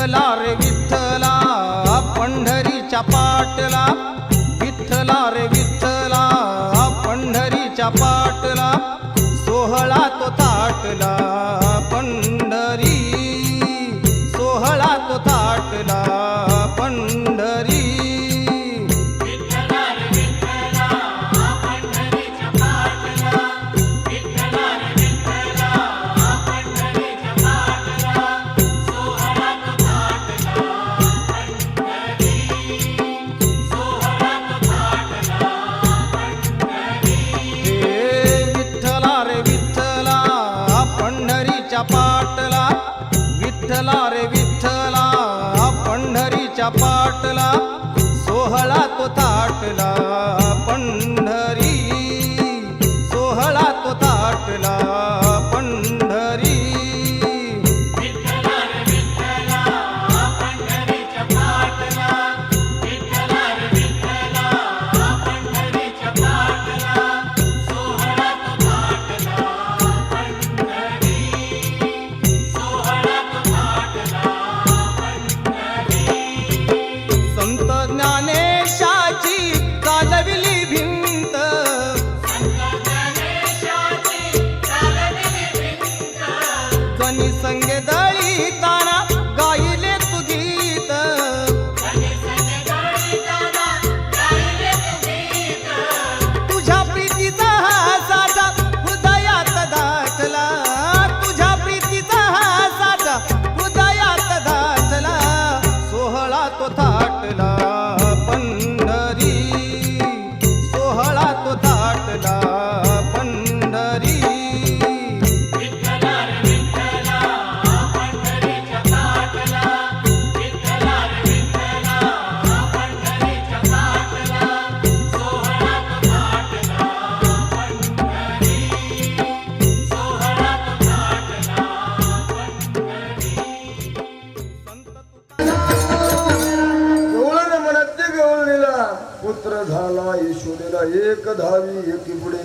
विठ्ठला रे विठ्ठला पंढरीच्या पाटला. विठ्ठला रे विठ्ठला पंढरीच्या पाटला. सोहळा तो ताटला पंढरी. सोहळा तो ताटला पंढरी. पाटला सोहळा तो ताटला. पण पुत्र झाला यशोदेला एक धावी एकी पुढे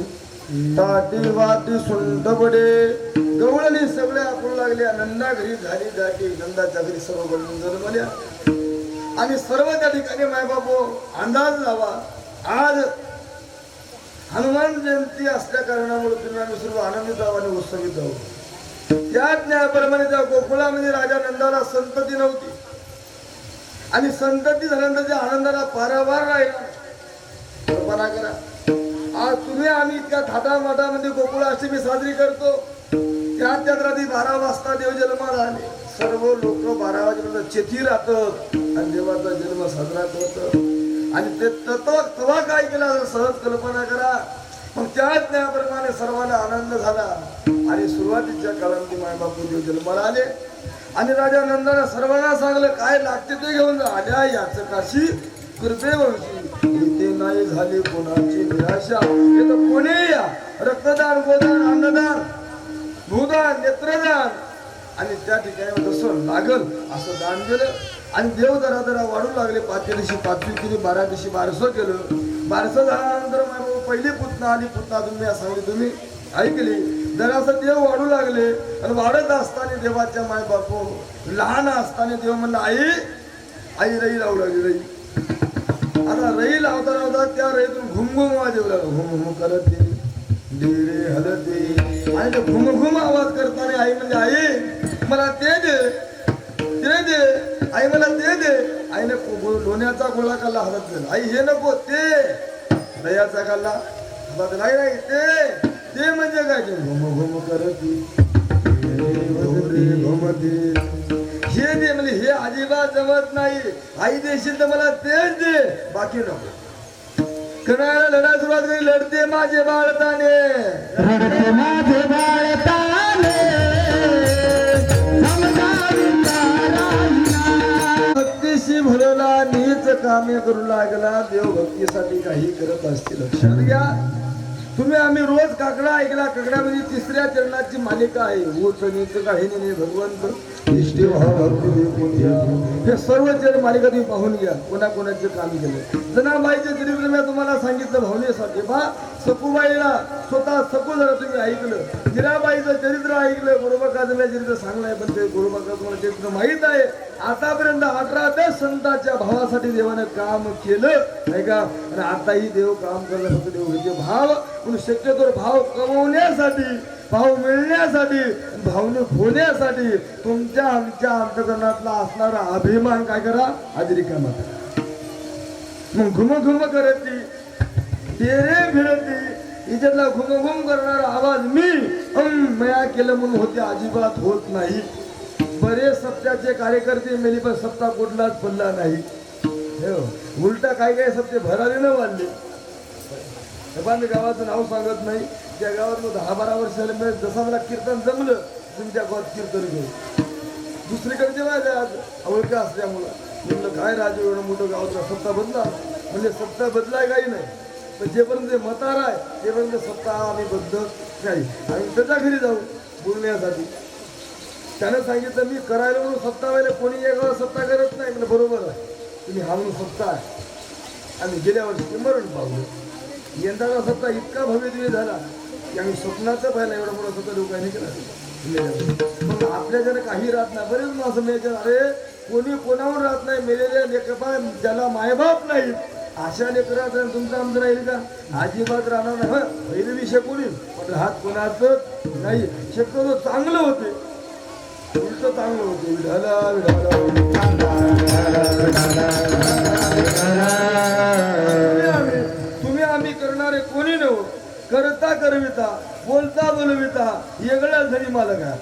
ताटी वाटी सुंट पडे गवळली सगळे आपण लागले नंदा घरी झाली दाटी नंदाच्या घरी सर्व गळून जन्मल्या आणि सर्व त्या ठिकाणी मायबापो अंदाज लावा. आज हनुमान जयंती असल्या कारणामुळे तुम्ही आम्ही सर्व आनंदित आहोत आणि उत्सवित जाऊ त्या ज्ञाप्रमाणे त्या गोकुळामध्ये राजा नंदाला संतती नव्हती. आणि संतती झाल्यानंतर त्या आनंदाला पारावार राहिला. कल्पना करा आज तुम्ही आम्ही इतक्या थाटामाटामध्ये गोकुळ अष्टमी साजरी करतो. त्या त्यात रात्री बारा वाजता देव जन्माला आले. सर्व लोक बारा वाजेपर्यंत चेती राहतात आणि देवाचा जन्म साजरा करत. आणि ते तत्व तवा काय केला सहज कल्पना करा. मग त्याच त्याप्रमाणे सर्वांना आनंद झाला. आणि सुरुवातीच्या काळामध्ये मायबापू देव जन्माला आले. आणि राजा नंदानं सर्वांना सांगलं काय लागते ते घेऊन आल्या याच काशी कृपे वंशी. झाली कोणाची? निराशा इथं कोणी या? रक्तदान गोदान अन्नदान भूदान नेत्रदान. आणि त्या ठिकाणी जसं लागल असं दान केलं आणि देव जरा जरा वाढू लागले. पाचव्या दिवशी पाचवी केली बारा दिवशी बारसं केलं. बारसं झाल्यानंतर माय पहिली पुतना आली. पुतना तुम्ही सांगली तुम्ही ऐकली. जरासं देव वाढू लागले. आणि वाढत असताना देवाच्या माय बापू लहान असताना देव म्हणलं आई आई रई लावू लागली रई आता रई लावता लावता त्या रईतून घुमघुम आवाज येऊ लागला घुम घुम करत ते डेरे हलते. आणि ते घुम घुम आवाज करताना आई म्हणजे आई मला ते दे ते दे. आई मला ते दे. आईने लोण्याचा गोळा काढला हातात झाला आई हे नको ते. दयाचा काढला हातात नाही नाही ते ते म्हणजे काय? ते घुम घुम करत घुमते दे म्हणजे हे अजिबात जमत नाही. आई देशील तर मला तेच दे. बाकी नको. कणाला लढा सुरुवात करी? लढते माझे बाळताने. माझे. भक्तीशी भरला नीच कामे करू लागला. देव भक्तीसाठी काही करत असते लक्षात घ्या. तुम्ही आम्ही रोज काकडा ऐकला. काकड्यामध्ये तिसऱ्या चरणाची मालिका आहे. ऊच नीच काही नाही भगवंत. इष्टी भाव हे सर्व चरण मालिका तुम्ही पाहून घ्या कोणाकोणाचे काम केले. जनाबाईचे चरित्र सांगितलं भावनेसाठी बा सकुबाईला स्वतः सकू जरा तुम्ही ऐकलं. जिराबाईचं चरित्र ऐकलं गुरुबाकाचं मी चरित्र सांगलंय पण ते गुरुबाका तुम्हाला चरित्र माहीत आहे. आतापर्यंत अठरा ते संतांच्या भावासाठी देवानं काम केलं नाही का? आणि आताही देव काम करलं फक्त देव घेते भाव पण शक्यतो भाव कमवण्यासाठी भाव मिळण्यासाठी भावने होण्यासाठी तुमच्या आमच्या अंतकरणातला असणारा अभिमान काय करा? आधी रिकामा करा. मग घुम घुम करत ती तेरे भिडते हिच्यातला घुमघुम करणारा आवाज मी. अम मया केलं म्हणून होते अजिबात होत नाही. बरेच सत्याचे कार्यकर्ते मेली पण सत्ता कुठलाच पडला नाही. हो, उलटा काय काय सत्य भरारी न वाढले हे गावाचं नाव सांगत नाही. त्या गावात दहा बारा वर्ष झाले म्हणजे जसं मला कीर्तन जमलं तुमच्या गावात कीर्तन घेऊ दुसरीकडे जेव्हा आज ओळखा असल्यामुळं. म्हणलं काय राजू एवढं मोठं गावचा सत्ता बदला? म्हणजे सत्ता बदलाय काही नाही. पण जेपर्यंत जे मतार आहे तेपर्यंत सत्ता आम्ही बद्ध नाही. आम्ही त्याच्या घरी जाऊ बोलण्यासाठी. त्यानं सांगितलं मी करायला म्हणून सत्ता व्हायला कोणी एका सत्ता करत नाही. म्हणजे बरोबर आहे. तुम्ही हा म्हणून सत्ता आहे. आम्ही गेल्या वर्षी ते मरण पाहू यंदाचा सत्ता इतका भव्य झाला की आम्ही स्वप्नाचं पाहिलं एवढा मोठा सत्ता लोकांनी केला. मग आपल्या जण काही राहत नाही. बरेच माणसं मिळायचे अरे कोणी कोणावर राहत नाही. मेलेल्या लेखपा ज्याला मायबाप नाही अशा लेकरात तुमचं आमचं राहील का? अजिबात राहणार नाही. हं, पहिले विषय कोणी पण हात कोणाचं नाही. शक्यतो चांगलं होते. उलट चांगलं होते. विढाला विढाला तुम्ही आम्ही करणारे कोणी नव्ह. करता करविता बोलता बोलविता येगळा जरी मालक आहे